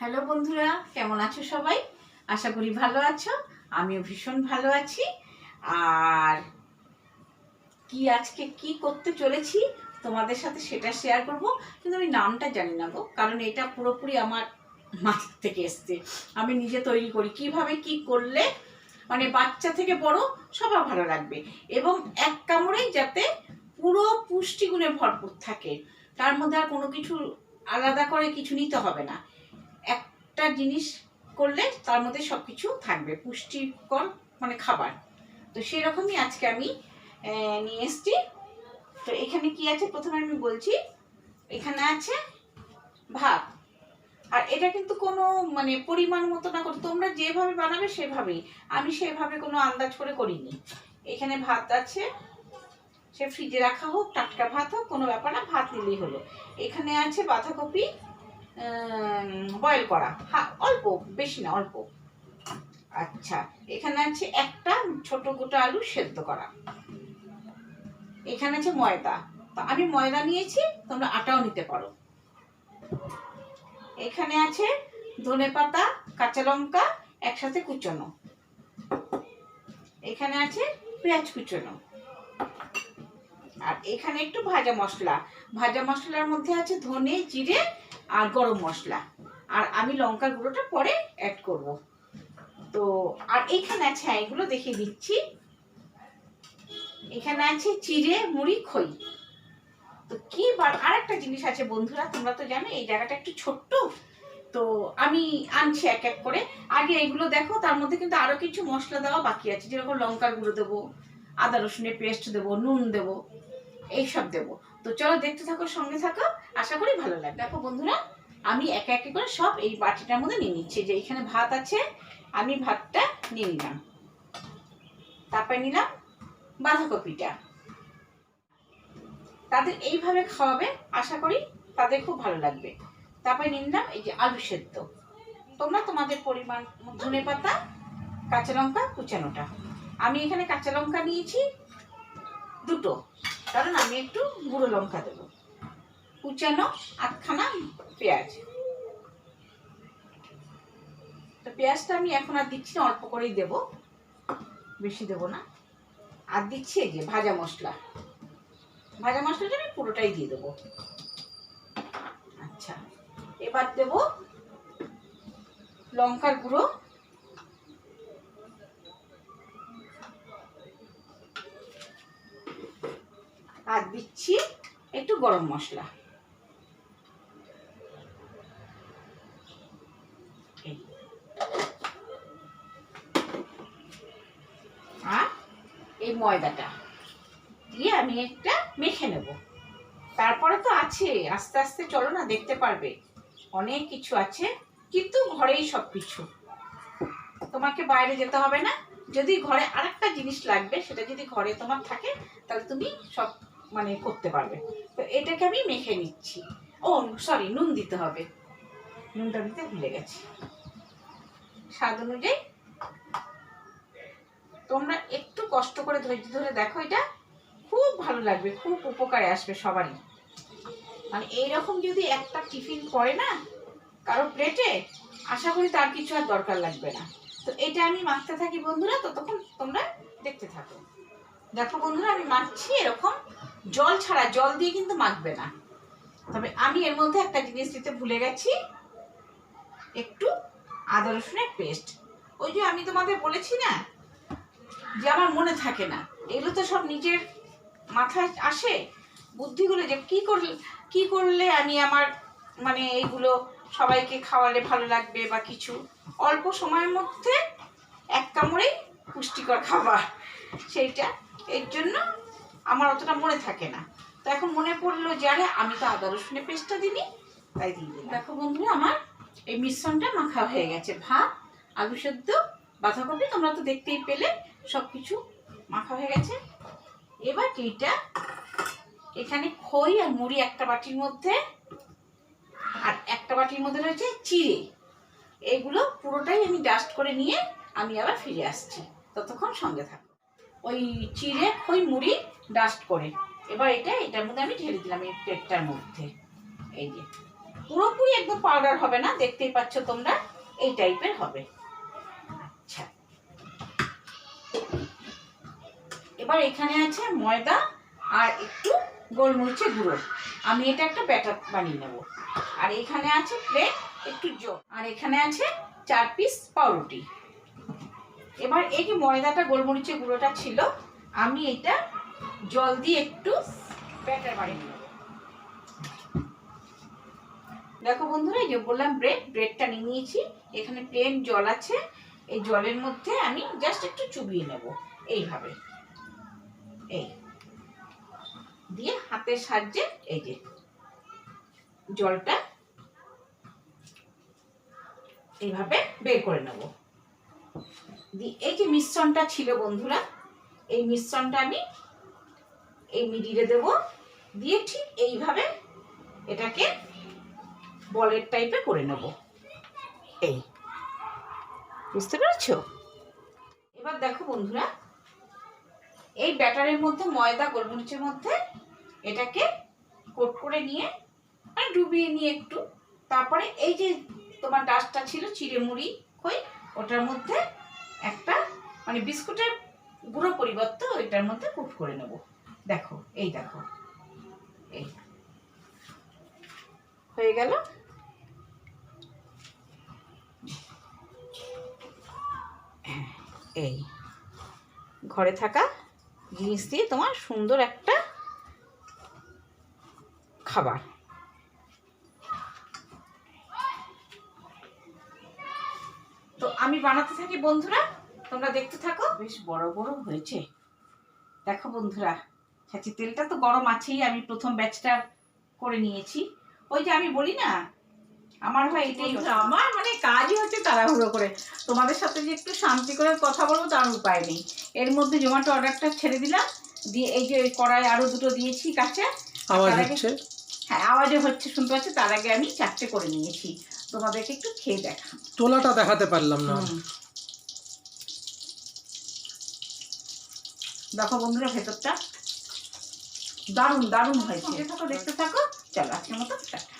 Hello বন্ধুরা, কেমন আছো সবাই? আশা করি ভালো আছো, আমিও ভীষণ ভালো আছি। আর কি আজকে কি করতে চলেছি তোমাদের সাথে সেটা শেয়ার করব, কিন্তু আমি নামটা জানি না গো, কারণ এটা পুরোপুরি আমার মাথার থেকে এসছে। আমি নিজে তৈরি করি, কীভাবে কি করলে মানে বাচ্চা থেকে বড় সবার ভালো লাগবে। এবং এক কামড়েই যাতে পুরো পুষ্টিগুণে ভরপুর থাকে, তার মধ্যে আর কোনো কিছু আলাদা করে কিছু নিতে হবে না। একটা জিনিস করলে তার মধ্যে সব কিছু থাকবে, পুষ্টিকর মানে খাবার। তো সেরকমই আজকে আমি নিয়ে এসছি। তো এখানে কি আছে? প্রথমে আমি বলছি, এখানে আছে ভাত। আর এটা কিন্তু কোনো মানে পরিমাণ মতো না করে, তোমরা যেভাবে বানাবে সেভাবেই। আমি সেভাবে কোনো আন্দাজ করে করিনি। এখানে ভাত আছে, সে ফ্রিজে রাখা হোক, টাটকা ভাত হোক, কোনো ব্যাপার না, ভাত নিলেই হলো। এখানে আছে বাঁধাকপি বয়েল করা। হ্যাঁ অল্প, বেশি না, অল্প। আচ্ছা এখানে আছে একটা ছোট গোটা আলু সেদ্ধ করা। এখানে আছে ময়দা। তো আমি ময়দা নিয়েছি, তোমরা আটাও নিতে পারো। এখানে আছে ধনে পাতা, কাঁচা লঙ্কা, একসাথে কুচনো। এখানে আছে পেঁয়াজ কুচনো। আর এখানে একটু ভাজা মশলা। ভাজা মশলার মধ্যে আছে ধনে, জিরে আর গরম মশলা। আর আমি লঙ্কার গুঁড়োটা পরে অ্যাড করব। তো আর এখানে আছে হ্যাঁ, এগুলো দেখিয়ে দিচ্ছি। এখানে আছে চিড়ে মুড়ি খই। তো কি বার আর একটা জিনিস আছে বন্ধুরা তোমরা তো জানো এই জায়গাটা একটু ছোট্ট। তো আমি আনছি এক এক করে। আগে এগুলো দেখো তার মধ্যে কিন্তু আরও কিছু মশলা দেওয়া বাকি আছে। যেরকম লঙ্কার গুঁড়ো দেবো আদা রসুনের পেস্ট দেবো নুন দেবো। এইসব দেবো। তো চলো দেখতে থাকো, সঙ্গে থাকো। আশা করি ভালো লাগবে। দেখো বন্ধুরা, আমি একে একে করে সব এই বাটিটার মধ্যে নিয়ে নিচ্ছি। যে এইখানে ভাত আছে, আমি ভাতটা নিয়ে নিলাম। তারপরে নিলাম বাঁধাকপিটা। তাদের এইভাবে খাওয়াবে, আশা করি তাদের খুব ভালো লাগবে। তারপরে নিলাম এই যে আলু সেদ্ধ। তোমরা তোমাদের পরিমাণ ধনে পাতা, কাঁচা লঙ্কা কুচানোটা। আমি এখানে কাঁচা লঙ্কা নিয়েছি দুটো। কারণ আমি একটু গুঁড়ো লঙ্কা দেবো। কুচানো আটখানা পেঁয়াজ। তো পেঁয়াজটা আমি এখন আর দিচ্ছি না, অল্প করেই দেব। বেশি দেব না। আর দিচ্ছি যে ভাজা মশলা। ভাজা মশলাটা আমি পুরোটাই দিয়ে দেবো। আচ্ছা এবার দেব লঙ্কার গুঁড়ো। আর দিচ্ছি একটু গরম মশলা। আর এই ময়দাটা দিয়ে আমি একটা মেখে নেব। তারপরে তো আছে, আস্তে আস্তে চলো না, দেখতে পারবে। অনেক কিছু আছে, কিন্তু ঘরেই সব কিছু তোমাকে বাইরে যেতে হবে না। যদি ঘরে আরেকটা জিনিস লাগবে, সেটা যদি ঘরে তোমার থাকে, তাহলে তুমি সব মানে করতে পারবে। তো এটাকে আমি মেখে নিচ্ছি। ও সরি নুন দিতে হবে। নুনটা দিতে ভুলে গেছি। স্বাদ অনুযায়ী। তোমরা একটু কষ্ট করে ধৈর্য ধরে দেখো এটা। খুব ভালো লাগবে, খুব উপকারে আসবে সবারই। মানে এইরকম যদি একটা টিফিন পড়ে না, কারও প্লেটে, আশা করি তার কিছু আর দরকার লাগবে না। তো এটা আমি মাখতে থাকি বন্ধুরা, ততক্ষণ তোমরা দেখতে থাকো। দেখো বন্ধুরা, আমি মাখছি এরকম। জল ছাড়া জল দিয়ে কিন্তু মাখবে না। তবে আমি এর মধ্যে একটা জিনিস দিতে ভুলে গেছি। একটু আদা রসুনের পেস্ট। ওই যে আমি তোমাদের বলেছি না, যে আমার মনে থাকে না, এগুলো তো সব নিজের মাথায় আসে। বুদ্ধিগুলো যে কি করলে কি করলে আমি আমার মানে এইগুলো সবাইকে খাওয়ালে ভালো লাগবে বা কিছু। অল্প সময়ের মধ্যে এক কামড়েই পুষ্টিকর খাবার। সেইটা, এর জন্য আমার অতটা মনে থাকে না। তো এখন মনে পড়ল যে, আরে, আমি তো আদা রসুনের পেস্টটা দিইনি, তাই দিলাম। দেখো বন্ধুরা, আমার এই মিশ্রণটা মাখা হয়ে গেছে। ভাত, আলু সেদ্ধ, বাঁধাকপি, তোমরা তো দেখতেই পেলে সব কিছু মাখা হয়ে গেছে। এবার এইটা, এখানে খই আর মুড়ি একটা বাটির মধ্যে, আর একটা বাটির মধ্যে রয়েছে চিড়ে। এগুলো পুরোটাই আমি ডাস্ট করে নিয়ে আমি আবার ফিরে আসছি। ততক্ষণ সঙ্গে থাকো। ওই চিড়ে খই মুড়ি ডাস্ট করে। এবার এটা, এটার মধ্যে আমি ঢেলে দিলাম এই প্লেটটার মধ্যে। এই যে। পুরোপুরি একদম পাউডার হবে না, দেখতেই পাচ্ছ তোমরা, এই টাইপের হবে। আচ্ছা। এবার এখানে আছে ময়দা আর একটু গোলমরিচের গুঁড়ো। আমি এটা একটা ব্যাটার বানিয়ে নেব। আর এখানে আছে প্লেট একটু জল। আর এখানে আছে চার পিস পাউরুটি। এবার এই যে ময়দাটা গোলমরিচের গুঁড়োটা ছিল, আমি এটা জল দিয়ে একটু ব্যাটার বানিয়ে নেব। দেখো বন্ধুরা, এই যে বললাম ব্রেড, ব্রেডটা নিয়ে নিয়েছি। এখানে প্লেন জল আছে। এই জলের মধ্যে আমি জাস্ট একটু চুবিয়ে নেব, এইভাবে। এই। দিয়ে হাতের সাহায্যে এই যে জলটা এইভাবে বের করে নেব। এই যে মিশ্রণটা ছিল বন্ধুরা, এই মিশ্রণটা আমি এই মিডিলে দেব। দিয়ে ঠিক এইভাবে এটাকে বলের টাইপে করে নেব। এই, বুঝতে পেরেছ? এবার দেখো বন্ধুরা, এই ব্যাটারের মধ্যে ময়দা, গোলমরিচের মধ্যে এটাকে কোট করে নিয়ে মানে ডুবিয়ে নিয়ে একটু, তারপরে এই যে তোমার ডাস্টটা ছিল চিড়ে মুড়ি ওটার মধ্যে মানে বিস্কুটের গুঁড়ো পরিবর্তে ওইটার মধ্যে কোট করে নেব। দেখো, এই দেখো। এই। হয়ে গেল? এই। ঘরে থাকা জিনিস দিয়ে তোমার সুন্দর একটা খাবার। তো আমি বানাতে থাকি বন্ধুরা। তোমরা দেখতে থাকো। বেশ বড় বড় হয়েছে। দেখো বন্ধুরা ছাঁচি তেলটা তো গরম আছেই আমি প্রথম ব্যাচটা করে নিয়েছি। ওই যে আমি বলি না আমার হয় এটাই হচ্ছে। আমার মানে কাজই হচ্ছে তাড়াহুড়ো করে। তোমাদের সাথে যে একটু শান্তি করে কথা বলব তার উপায় নেই। এর মধ্যে জোম্যাটো অর্ডারটা ছেড়ে দিলাম। দিয়ে এই যে কড়াই আরও দুটো দিয়েছি কাছে। হ্যাঁ আওয়াজও হচ্ছে শুনতে পাচ্ছি? তার আগে আমি চারটে করে নিয়েছি। তোমাদেরকে একটু খেয়ে দেখা তোলাটা দেখাতে পারলাম না। দেখো বন্ধুরা ভেতরটা দারুণ দারুণ হয়েছে। দেখতে থাকো দেখতে থাকো। চলো আজকের মতো টাটা।